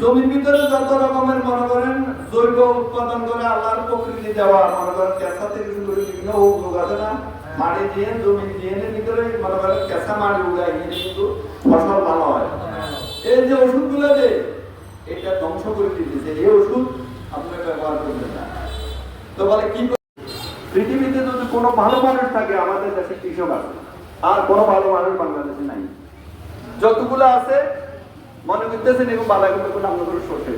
জমির ভিতরে যত রকমের, মনে করেন, জৈব উৎপাদন করে আল্লাহর প্রকৃতি দেওয়া, মনে করেন, কেঁচা থেকে শুরু করে বিভিন্ন রোগ আছে না মাটি দিয়ে জমি দিয়ে ভিতরে, মনে করেন, কেঁচা মাটি উগাই এনে কিন্তু ফসল ভালো হয়। এই যে ওষুধগুলো যে, এটা ধ্বংস করে দিতেছে এই ওষুধ আপনি ব্যবহার করবেন না। তো বলে, কি পৃথিবীতে যদি কোনো ভালো মানুষ থাকে, আমাদের দেশে কৃষক আছে। আর কোনো ভালো মানুষ বাংলাদেশে নাই। যতগুলো আছে মনে করতেছেন এরকম বালাগুলো কোনো আমরা করে শোষে।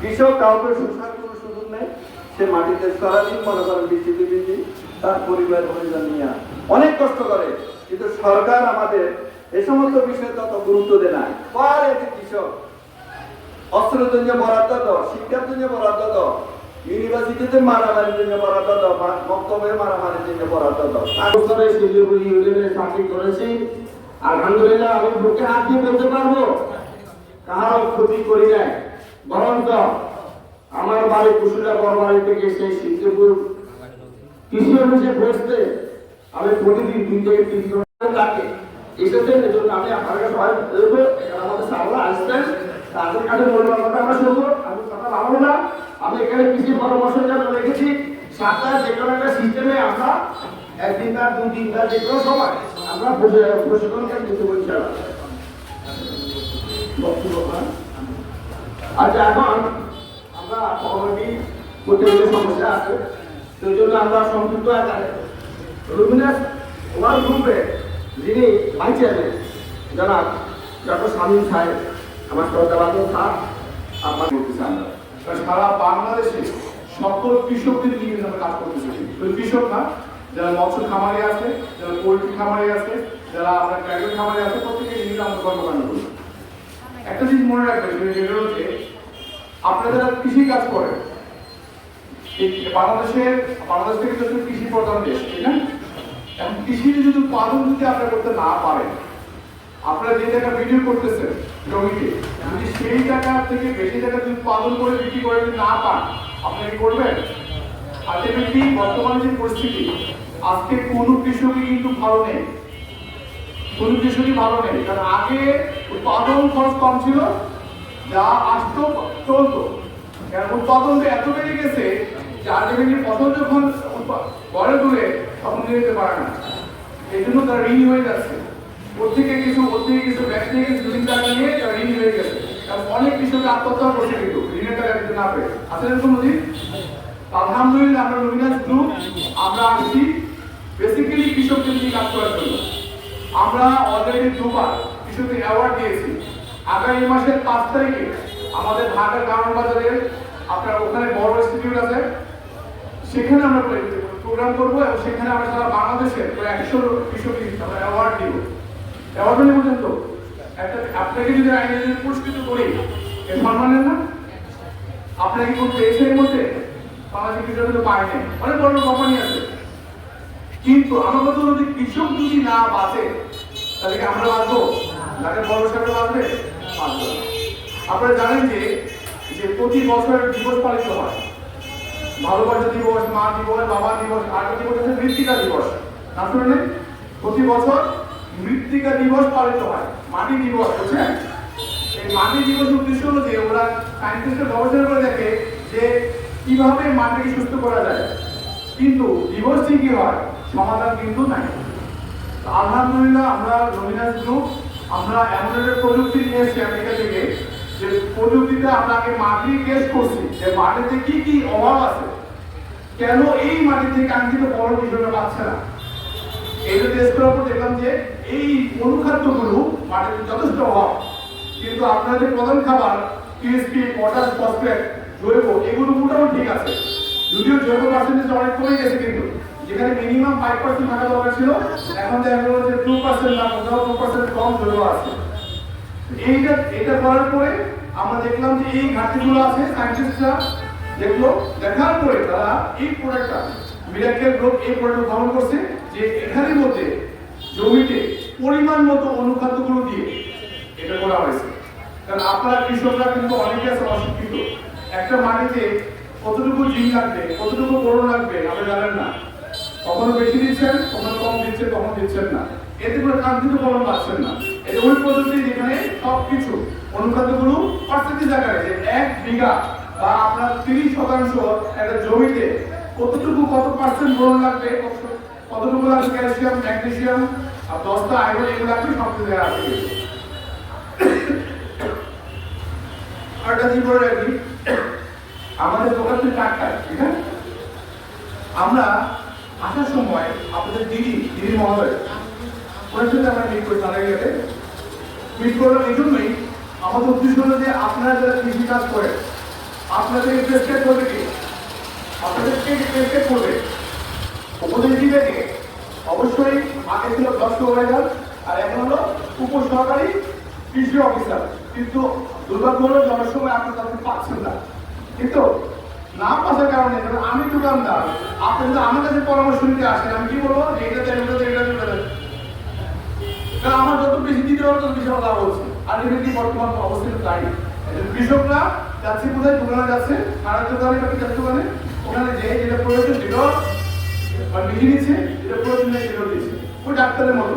কৃষক, কাউকে শোষার কোনো সুযোগ নেই। সে মাটিতে সারাদিন মনে করেন বৃষ্টিতে বৃষ্টি তার পরিবার পরিজন নিয়ে। অনেক কষ্ট করে, কিন্তু সরকার আমাদের এই সমস্ত বিষয়ে তত গুরুত্ব দেয় না। পারে যে কৃষক। অস্ত্রের জন্য বরাদ্দ দাও শিক্ষার জন্য বরাদ্দ দাও, ইউনিভার্সিটিতে মারামারির জন্য বরাদ্দ দাও বক্তব্যে মারামারির জন্য বরাদ্দ দাও। বছরে শিলিগুড়ি ইউনিয়নে চাকরি করেছি। আলহামদুলিল্লাহ, আমি বুকে হাত দিয়ে বলতে পারব? কারও ক্ষতি করি নাই। বরঞ্চ আমার বাড়ি কুশুলা বড় থেকে সেই সিদ্ধপুর কৃষি অফিসে বসতে আমি প্রতিদিন দুই থেকে তিন লাগে। এসেছেন, এজন্য আমি আপনার কাছে এখানে আমাদের সামনে আসবেন তাদের কাছে বলব কথা আমরা শুনব। আমি কথা ভালো না। আমি এখানে কৃষি পরামর্শ জন্য রেখেছি। সাতটা যে কোনো একটা সিস্টেমে আমরা একদিন তার দুই দিন তার যে কোনো সময় আমরা প্রশি- প্রশিক্ষণ কেন্দ্র বলছি। বক্তব্য হয়। আচ্ছা আমরা অলরেডি করতে গেলে সমস্যা আছে। সেই জন্য আমরা সংযুক্ত আকারে রুমিনাস ওয়ান গ্রুপে যিনি ভাইস চেয়ারম্যান, জনাব ডক্টর শামীম সাহেব, আমার শ্রদ্ধাবাদ স্যার আপনার আমরা কারণ সারা বাংলাদেশে সকল কৃষকদের নিয়ে আমরা কাজ করতেছি। কৃষক না, যারা মৎস্য খামারে আছে, যারা পোলট্রি খামারে আছে, যারা আপনার ক্যাগল খামারে আছে প্রত্যেকে নিয়ে আমরা কর্মকাণ্ড করি একটা জিনিস মনে রাখবেন, সেটা হচ্ছে আপনারা যারা কৃষি কাজ করেন বাংলাদেশের বাংলাদেশ থেকে তো কৃষি প্রধান দেশ ঠিক না? এখন কৃষির যদি উৎপাদন যদি আপনারা করতে না পারেন, আপনারা যে টাকা ভিডিও করতেছেন জমিতে, যদি সেই টাকা থেকে বেশি টাকা যদি উৎপাদন করে বিক্রি করে যদি না পান, আপনি কি করবেন? আলটিমেটলি বর্তমানে যে পরিস্থিতি, আজকে কোনো কৃষকই কিন্তু ভালো নেই। কোনো কৃষকই ভালো নেই। কারণ আগে উৎপাদন খরচ কম ছিল, যা আসতো চলতো। কারণ উৎপাদনটা এত বেড়ে গেছে যে আলটিমেটলি ফসল যখন ঘরে তুলে, তখন নিয়ে যেতে পারে না। এই জন্য তারা ঋণ হয়ে যাচ্ছে। ওর থেকে কিছু ওর থেকে কিছু ব্যাংক থেকে কিছু ঋণ টাকা নিয়ে তারা ঋণ হয়ে গেছে। কারণ অনেক কৃষক আত্মহত্যা করছে কিন্তু, ঋণের টাকা দিতে না পেয়ে আসলে এরকম নদী আলহামদুলিল্লাহ, আমরা রবীন্দ্রনাথ গ্রুপ আমরা আসছি বেসিক্যালি কৃষকদের নিয়ে কাজ করার জন্য। আমরা অলরেডি দুবার কৃষকদের অ্যাওয়ার্ড দিয়েছি। আগামী মাসের পাঁচ তারিখে আমাদের ঢাকার কারণ বাজারে আপনার ওখানে বড় ইনস্টিটিউট আছে। সেখানে আমরা প্রোগ্রাম করব এবং সেখানে আমরা সারা বাংলাদেশের প্রায় একশো কৃষক আমরা অ্যাওয়ার্ড দিব। অ্যাওয়ার্ড মানে বুঝেন তো, একটা আপনাকে যদি আইনে যদি পুরস্কৃত করি এ সম্মানের না? আপনাকে কোন এর মধ্যে বাংলাদেশের কৃষক কিন্তু পায় নাই। অনেক বড় কোম্পানি আছে। কিন্তু আমার কথা হলো যে কৃষক যদি না বাঁচে, তাহলে আমরা বাঁচবো? তাহলে বড় সাহেব বাঁচবে বাঁচবে। আপনারা জানেন যে যে প্রতি বছর দিবস পালিত হয়। ভালোবাসা দিবস, মা দিবস, বাবা দিবস আর দিবস হচ্ছে মৃত্তিকা দিবস। না শুনে প্রতি বছর মৃত্তিকা দিবস পালিত হয়। মাটি দিবস, বুঝছেন? এই মাটি দিবস উদ্দেশ্য হলো যে, ওরা সায়েন্টিস্টের গবেষণা করে দেখে যে কীভাবে মাটিকে সুস্থ করা যায়। কিন্তু দিবস ঠিকই হয়? সমাধান কিন্তু নাই। আলহামদুলিল্লাহ আমরা রবীন্দ্রনাথ আমরা এমন একটা প্রযুক্তি নিয়ে এসেছি আমেরিকা থেকে যে প্রযুক্তিতে আগে মাটি টেস্ট করছি যে মাটিতে কি কি অভাব আছে। কেন এই মাটি থেকে কাঙ্ক্ষিত ফলন হিসেবে পাচ্ছে না? এই টেস্ট করার পর দেখলাম যে এই অনুখাদ্যগুলো মাটিতে যথেষ্ট অভাব। কিন্তু আপনাদের প্রধান খাবার টিএসপি পটাশ ফসফেট জৈব, এগুলো মোটামুটি ঠিক আছে। যদিও জৈব পার্সেন্টেজ অনেক কমে গেছে কিন্তু। যেখানে মিনিমাম ফাইভ পার্সেন্ট থাকা দরকার ছিল, এখন দেখা গেল যে টু পার্সেন্ট না, কোথাও টু পার্সেন্ট কম জৈব আছে। এইটা, এটা করার পরে আমরা দেখলাম যে এই ঘাটতিগুলো আছে সায়েন্টিস্টরা দেখল, দেখার পরে তারা এই প্রোডাক্টটা মিরাকেল গ্রুপ এই প্রোডাক্ট উদ্ভাবন করছে যে এখানের মধ্যে জমিতে পরিমাণ মতো অনুখাদ্যগুলো দিয়ে এটা করা হয়েছে। কারণ আপনারা কৃষকরা কিন্তু অনেকে আছে অশিক্ষিত। একটা মাটিতে কতটুকু জিন লাগবে, কতটুকু বোরন লাগবে, আপনি জানেন না। কখনো বেশি দিচ্ছেন, কখনো কম দিচ্ছেন, কখনো দিচ্ছেন না। এতে করে কাঙ্ক্ষিত ফলন পাচ্ছেন না। এটা ওই পদ্ধতি যেখানে সবকিছু অনুখাদ্যগুলো পার্সেন্টেজ আকারে যে এক বিঘা বা আপনার তিরিশ শতাংশ একটা জমিতে কতটুকু, কত পার্সেন্ট বোরন লাগবে, কতটুকু লাগবে ক্যালসিয়াম ম্যাগনেসিয়াম আর দশটা আয়রন এগুলো লাগবে সব কিছু দেওয়া আছে। আরেকটা জিনিস বলে রাখি, আমাদের দোকান তো টাটকায় ঠিক আছে? আমরা আসার সময় আপনাদের দিদি দিদি মহোদয়, ওনার সাথে আমরা মিট করি, তারা গেলে মিট করলাম এই জন্যই আমাদের উদ্দেশ্য হলো যে আপনারা যারা কৃষি কাজ করেন, আপনাদের ইন্টারেস্টেড করবে কি? আপনাদেরকে ইন্টারেস্টেড করবে। উপদেশ দিবে অবশ্যই আগে ছিল দশ ওভাইজার আর এখন হলো উপসহকারী কৃষি অফিসার কিন্তু দুর্ভাগ্য হলো যে অনেক সময় আপনি তাদের পাচ্ছেন না। কিন্তু না পাওয়ার কারণে আমি দোকানদার আপনি যদি আমার কাছে পরামর্শ নিতে আসেন আমি কি বলব? যে এটা এটা এটা দেন, দেন। কারণ আমার যত বেশি দিতে পারব তত বেশি আমার লাভ হচ্ছে। আর এমনি বর্তমান অবস্থা তাই কৃষকরা যাচ্ছে কোথায়? দোকানে যাচ্ছে। খারাপ দোকানে বা কিতাব দোকানে। ওখানে যে যেটা প্রয়োজন দিল বা লিখে নিচ্ছে যেটা প্রয়োজন নেই সেটা দিচ্ছে। ওই ডাক্তারের মতো।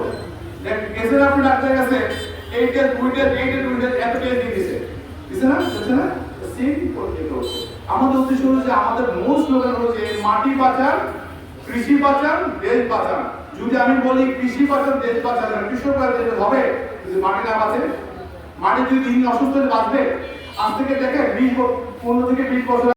গেছেন আপনি ডাক্তারের কাছে এই টেস্ট দুই টেস্ট এই টেস্ট এত টেস্ট দিয়ে দিছে দিছে না? দিছে না? সেম প্রত্যেক আমাদের উদ্দেশ্য হলো যে আমাদের মূল স্লোগান হলো যে মাটি বাঁচান কৃষি বাঁচান দেশ বাঁচান যদি আমি বলি কৃষি বাঁচান দেশ বাঁচান কৃষকরা কৃষক বাঁচান হবে যদি মাটি না বাঁচে, মাটি যদি দিন অসুস্থ বাঁচবে, আজ থেকে দেখে বিশ পনেরো থেকে বিশ বছর